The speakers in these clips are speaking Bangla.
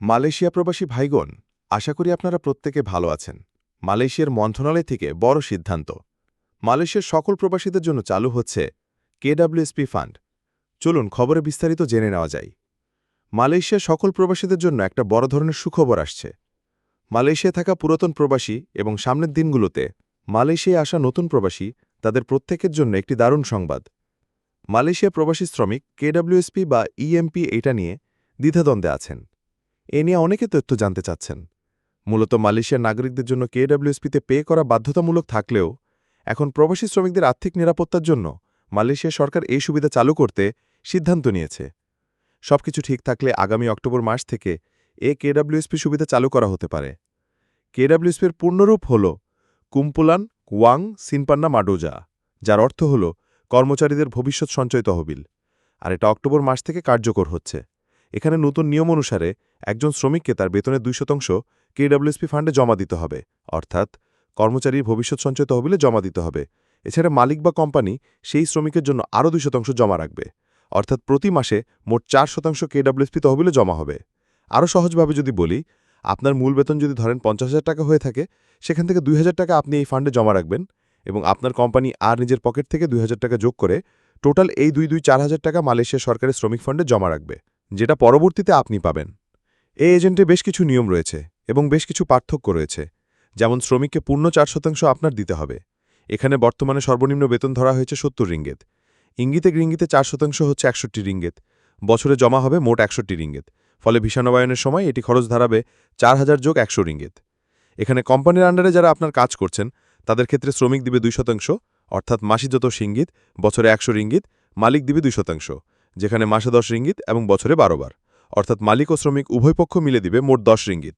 মালয়েশিয়া প্রবাসী ভাইগণ, আশা করি আপনারা প্রত্যেকে ভালো আছেন। মালয়েশিয়ার মন্ত্রণালয় থেকে বড় সিদ্ধান্ত। মালয়েশিয়ার সকল প্রবাসীদের জন্য চালু হচ্ছে কেডাব্লিউএসপি ফান্ড। চলুন খবরে বিস্তারিত জেনে নেওয়া যায় মালয়েশিয়ার সকল প্রবাসীদের জন্য একটা বড় ধরনের সুখবর আসছে। মালয়েশিয়া থাকা পুরাতন প্রবাসী এবং সামনের দিনগুলোতে মালয়েশিয়ায় আসা নতুন প্রবাসী তাদের প্রত্যেকের জন্য একটি দারুণ সংবাদ। মালয়েশিয়া প্রবাসী শ্রমিক কেডাব্লিউএসপি বা ইএমপি এটা নিয়ে দ্বিধাদ্বন্দ্বে আছেন। এ নিয়ে অনেকে তথ্য জানতে চাচ্ছেন। মূলত মালয়েশিয়ার নাগরিকদের জন্য কেডাব্লিউএসপিতে পে করা বাধ্যতামূলক থাকলেও এখন প্রবাসী শ্রমিকদের আর্থিক নিরাপত্তার জন্য মালয়েশিয়া সরকার এই সুবিধা চালু করতে সিদ্ধান্ত নিয়েছে। সবকিছু ঠিক থাকলে আগামী অক্টোবর মাস থেকে এ কেডাব্লিউএসপি সুবিধা চালু করা হতে পারে। কেডাব্লিউএসপির পূর্ণরূপ হল কুম্পুলান ওয়াং সিনপান্না মাডোজা, যার অর্থ হল কর্মচারীদের ভবিষ্যৎ সঞ্চয় তহবিল। আর এটা অক্টোবর মাস থেকে কার্যকর হচ্ছে। এখানে নতুন নিয়ম অনুসারে একজন শ্রমিককে তার বেতনের দুই শতাংশ কেডাব্লিউএসপি ফান্ডে জমা দিতে হবে। অর্থাৎ কর্মচারীর ভবিষ্যৎ সঞ্চয় তহবিলে জমা দিতে হবে। এছাড়া মালিক বা কোম্পানি সেই শ্রমিকের জন্য আরও দুই শতাংশ জমা রাখবে। অর্থাৎ প্রতি মাসে মোট চার শতাংশ কেডাব্লিউএসপি তহবিলে জমা হবে। আরও সহজভাবে যদি বলি, আপনার মূল বেতন যদি ধরেন পঞ্চাশ টাকা হয়ে থাকে, সেখান থেকে দুই হাজার টাকা আপনি এই ফান্ডে জমা রাখবেন এবং আপনার কোম্পানি আর নিজের পকেট থেকে দুই হাজার টাকা যোগ করে টোটাল এই দুই দুই চার হাজার টাকা মালয়েশিয়া সরকারের শ্রমিক ফান্ডে জমা রাখবে। যেটা পরবর্তীতে আপনি পাবেন। এই এজেন্টে বেশ কিছু নিয়ম রয়েছে এবং বেশ কিছু পার্থক্য রয়েছে। যেমন শ্রমিককে পূর্ণ চার শতাংশ আপনার দিতে হবে। এখানে বর্তমানে সর্বনিম্ন বেতন ধরা হয়েছে সত্তর রিঙ্গেত। ইঙ্গিতে গ্রিঙ্গিতে চার শতাংশ হচ্ছে একষট্টি রিঙ্গেত। বছরে জমা হবে মোট একষট্টি রিঙ্গেত। ফলে ভিসানবায়নের সময় এটি খরচ দাঁড়াবে চার হাজার যোগ একশো রিঙ্গেত। এখানে কোম্পানির আন্ডারে যারা আপনার কাজ করছেন, তাদের ক্ষেত্রে শ্রমিক দিবে দুই শতাংশ, অর্থাৎ মাসি যত সিঙ্গিত, বছরে একশো রিঙ্গিত, মালিক দিবে দুই শতাংশ। যেখানে মাসে দশ রিঙ্গিত এবং বছরে বারো বার। অর্থাৎ মালিক ও শ্রমিক উভয় পক্ষ মিলে দিবে মোট দশ রিঙ্গিত।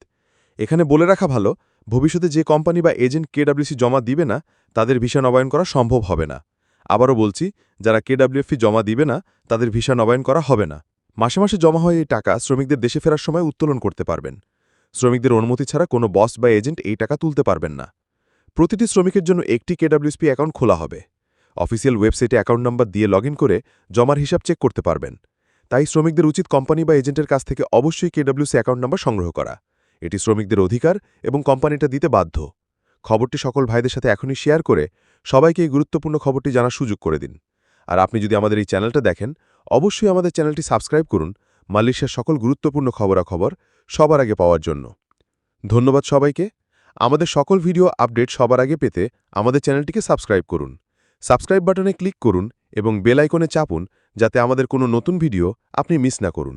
এখানে বলে রাখা ভালো, ভবিষ্যতে যে কোম্পানি বা এজেন্ট কেডাব্লিউসি জমা দিবে না, তাদের ভিসা নবায়ন করা সম্ভব হবে না। আবারও বলছি, যারা কেডাব্লিউএফি জমা দিবে না, তাদের ভিসা নবায়ন করা হবে না। মাসে মাসে জমা হয়ে এই টাকা শ্রমিকদের দেশে ফেরার সময় উত্তোলন করতে পারবেন। শ্রমিকদের অনুমতি ছাড়া কোনো বস বা এজেন্ট এই টাকা তুলতে পারবেন না। প্রতিটি শ্রমিকের জন্য একটি কেডাব্লিউএসপি অ্যাকাউন্ট খোলা হবে। অফিসিয়াল ওয়েবসাইটে অ্যাকাউন্ট নাম্বার দিয়ে লগ করে জমার হিসাব চেক করতে পারবেন। তাই শ্রমিকদের উচিত কোম্পানি বা এজেন্টের কাছ থেকে অবশ্যই কেডাব্লিউসি অ্যাকাউন্ট নাম্বার সংগ্রহ করা। এটি শ্রমিকদের অধিকার এবং কোম্পানিটা দিতে বাধ্য। খবরটি সকল ভাইদের সাথে এখনই শেয়ার করে সবাইকে এই গুরুত্বপূর্ণ খবরটি জানার সুযোগ করে দিন। আর আপনি যদি আমাদের এই চ্যানেলটা দেখেন, অবশ্যই আমাদের চ্যানেলটি সাবস্ক্রাইব করুন মালয়েশিয়ার সকল গুরুত্বপূর্ণ খবরাখবর সবার আগে পাওয়ার জন্য। ধন্যবাদ সবাইকে। আমাদের সকল ভিডিও আপডেট সবার আগে পেতে আমাদের চ্যানেলটিকে সাবস্ক্রাইব করুন। সাবস্ক্রাইব বাটনে ক্লিক করুন এবং বেলাইকনে চাপুন যাতে আমাদের কোনো নতুন ভিডিও আপনি মিস না করুন।